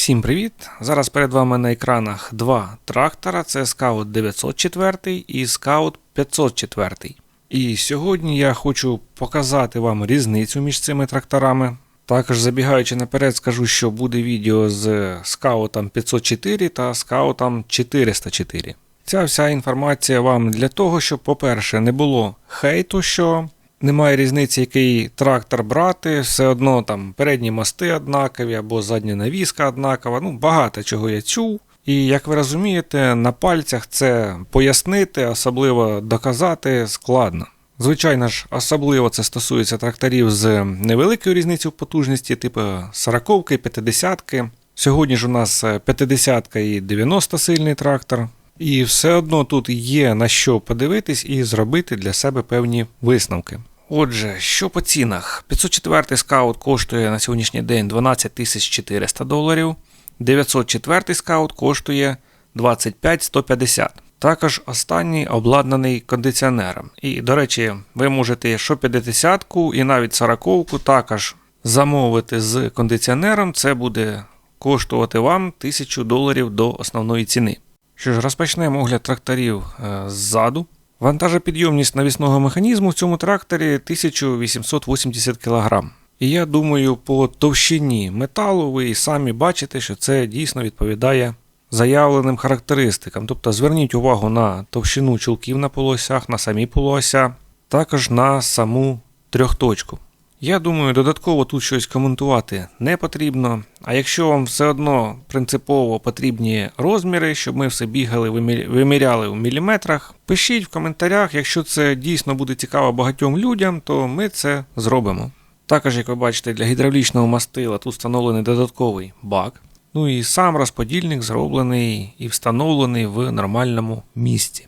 Всім привіт! Зараз перед вами на екранах два трактора: це Scout 904 і Scout 504. І сьогодні я хочу показати вам різницю між цими тракторами. Також забігаючи наперед, скажу, що буде відео з Scout 504 та Scout 404. Ця вся інформація вам для того, щоб, по-перше, не було хейту, що немає різниці, який трактор брати, все одно там передні мости однакові або задня навіска однакова. Ну, багато чого я чув. І як ви розумієте, на пальцях це пояснити, особливо доказати складно. Звичайно ж, особливо це стосується тракторів з невеликою різницею в потужності, типу 40-ки, 50-ки. Сьогодні ж у нас 50-ка і 90 сильний трактор. І все одно тут є на що подивитись і зробити для себе певні висновки. Отже, що по цінах? 504 скаут коштує на сьогоднішній день 12 400 доларів, 904 скаут коштує 25 150. Також останній обладнаний кондиціонером. І, до речі, ви можете що 50-ку і навіть 40-ку також замовити з кондиціонером. Це буде коштувати вам 1000 доларів до основної ціни. Що ж, розпочнемо огляд тракторів е, ззаду. Вантажопідйомність навісного механізму в цьому тракторі 1880 кг. І я думаю, по товщині металу ви і самі бачите, що це дійсно відповідає заявленим характеристикам. Тобто зверніть увагу на товщину чулків на полосях, на самі полося, також на саму трьохточку. Я думаю, додатково тут щось коментувати не потрібно. А якщо вам все одно принципово потрібні розміри, щоб ми все бігали, виміряли у міліметрах, пишіть в коментарях, якщо це дійсно буде цікаво багатьом людям, то ми це зробимо. Також, як ви бачите, для гідравлічного мастила тут встановлений додатковий бак. Ну і сам розподільник зроблений і встановлений в нормальному місці.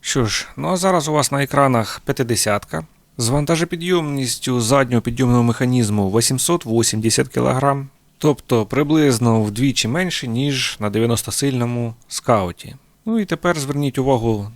Що ж, ну а зараз у вас на екранах 50-ка. З вантажопідйомністю заднього підйомного механізму 880 кг, тобто приблизно вдвічі менше, ніж на 90-сильному скауті. Ну і тепер зверніть увагу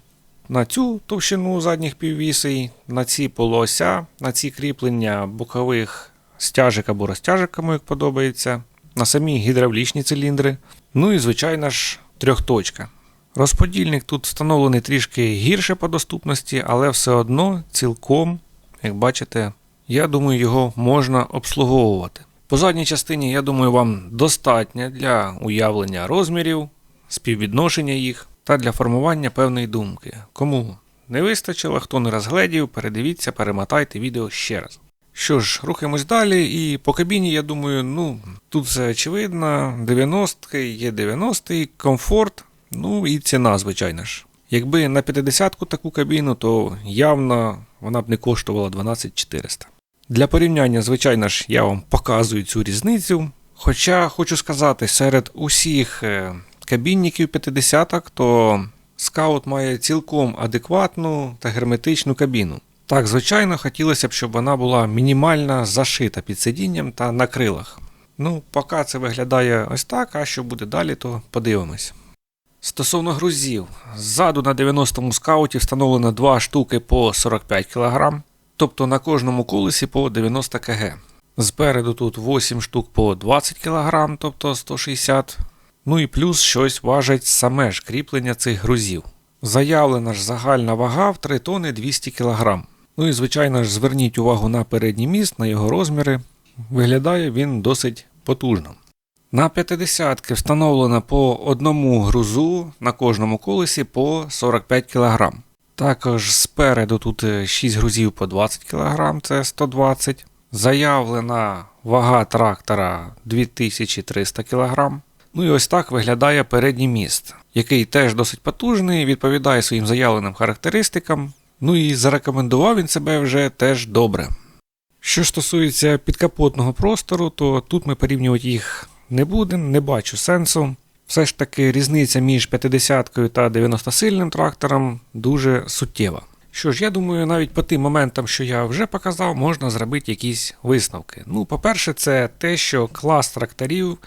на цю товщину задніх піввісей, на ці полуося, на ці кріплення бокових стяжок або розтяжок, кому як подобається, на самі гідравлічні циліндри. Ну і, звичайно ж, трьохточка. Розподільник тут встановлений трішки гірше по доступності, але все одно цілком як бачите, я думаю, його можна обслуговувати. По задній частині, я думаю, вам достатньо для уявлення розмірів, співвідношення їх та для формування певної думки. Кому не вистачило, хто не розгледів, передивіться, перемотайте відео ще раз. Що ж, рухаємось далі, і по кабіні, я думаю, ну, тут все очевидно, 90-ки, є 90-й, комфорт, ну і ціна, звичайно ж. Якби на 50-ку таку кабіну, то явно вона б не коштувала 12400. Для порівняння, звичайно ж, я вам показую цю різницю. Хоча хочу сказати, серед усіх е, кабінників 50-ок, то скаут має цілком адекватну та герметичну кабіну. Так, звичайно, хотілося б, щоб вона була мінімально зашита під сидінням та на крилах. Ну, поки це виглядає ось так, а що буде далі, то подивимось. Стосовно грузів, ззаду на 90-му скауті встановлено 2 штуки по 45 кг, тобто на кожному колесі по 90 кг. Спереду тут 8 штук по 20 кг, тобто 160 Ну і плюс щось важить саме ж кріплення цих грузів. Заявлена ж загальна вага в 3 тони 200 кг. Ну і звичайно ж зверніть увагу на передній міст, на його розміри. Виглядає він досить потужно. На 50 встановлено по одному грузу на кожному колесі по 45 кг. Також спереду тут 6 грузів по 20 кг, це 120 Заявлена вага трактора 2300 кг. Ну і ось так виглядає передній міст, який теж досить потужний, відповідає своїм заявленим характеристикам. Ну і зарекомендував він себе вже теж добре. Що стосується підкапотного простору, то тут ми порівнювати їх не будемо, не бачу сенсу. Все ж таки різниця між 50 та 90-сильним трактором дуже суттєва. Що ж, я думаю, навіть по тим моментам, що я вже показав, можна зробити якісь висновки. Ну, по-перше, це те, що клас тракторів,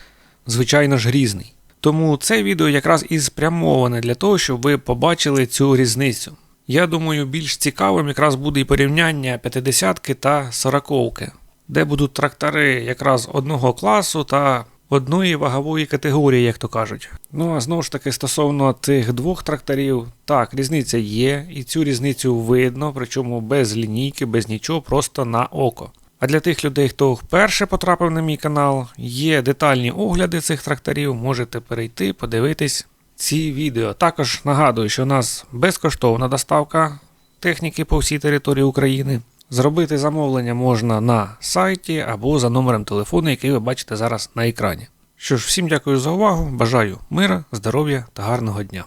звичайно ж, різний. Тому це відео якраз і спрямоване для того, щоб ви побачили цю різницю. Я думаю, більш цікавим якраз буде і порівняння 50 та 40 де будуть трактори якраз одного класу та одної вагової категорії, як то кажуть. Ну а знову ж таки, стосовно цих двох тракторів, так, різниця є, і цю різницю видно, причому без лінійки, без нічого, просто на око. А для тих людей, хто вперше потрапив на мій канал, є детальні огляди цих тракторів, можете перейти, подивитись ці відео. Також нагадую, що у нас безкоштовна доставка техніки по всій території України. Зробити замовлення можна на сайті або за номером телефону, який ви бачите зараз на екрані. Що ж, всім дякую за увагу, бажаю мира, здоров'я та гарного дня.